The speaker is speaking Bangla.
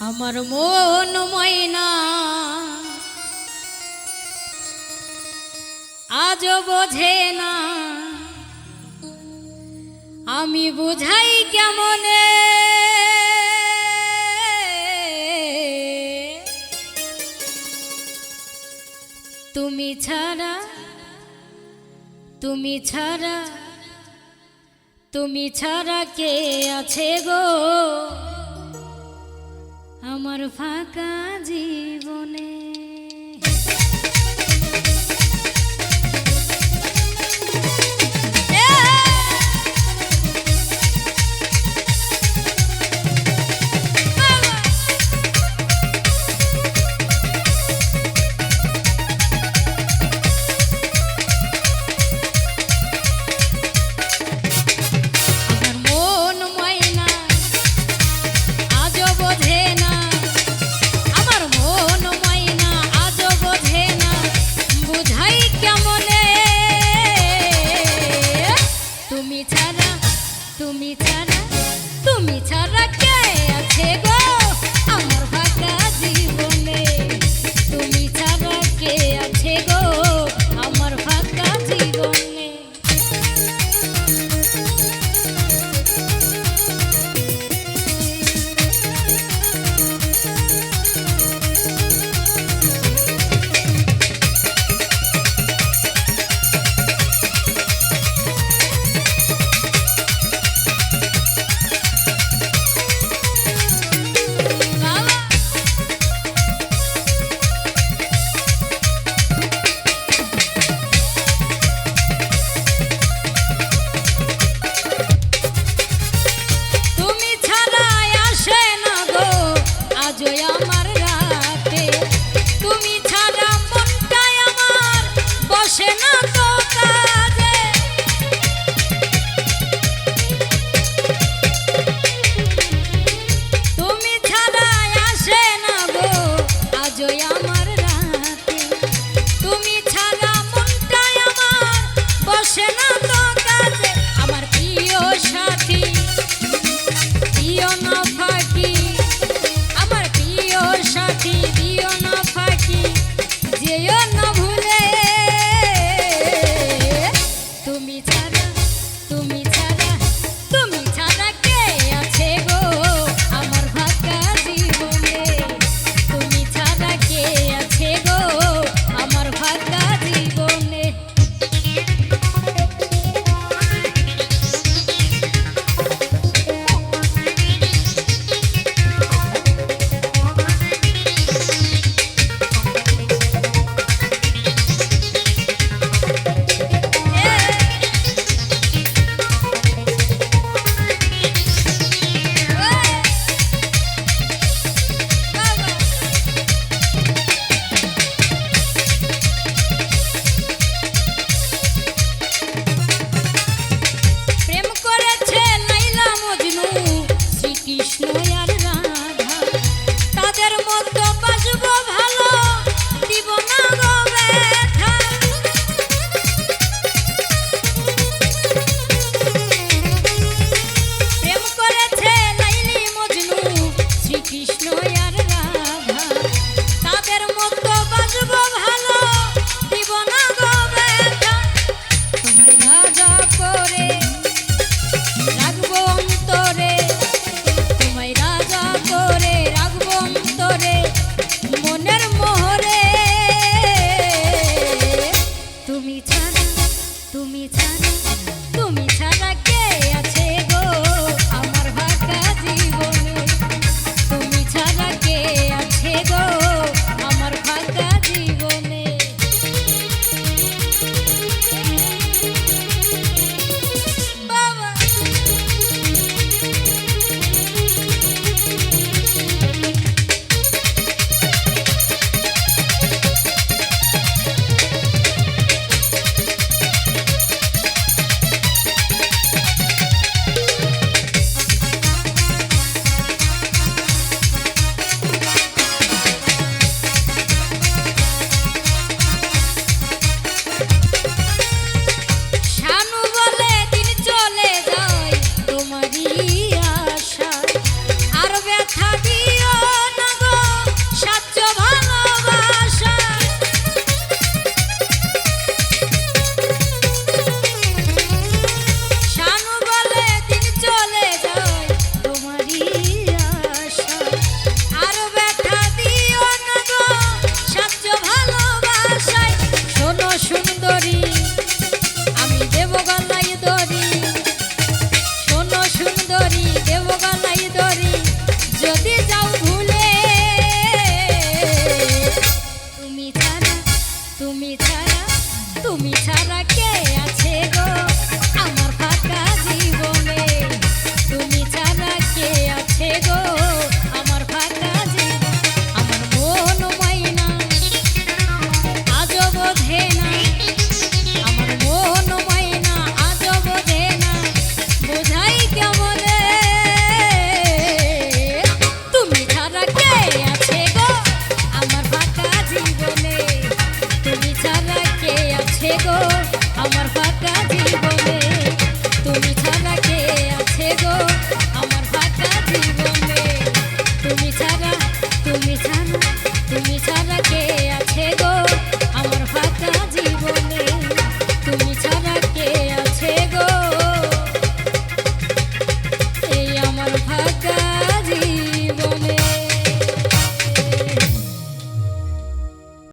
আমার মন ময়না। আজও বোঝে না। আমি বুঝাই কেমনে? তুমি ছাড়া তুমি ছাড়া তুমি ছাড়া কে আছে গো? আমার ফাঁকা জীবনে। ছাড়া, তুমি ছাড়া তুমি ছাড়া কে আছে গো? আমার ফাঁকা জীবনে, তুমি ছাড়া কে আছে গো?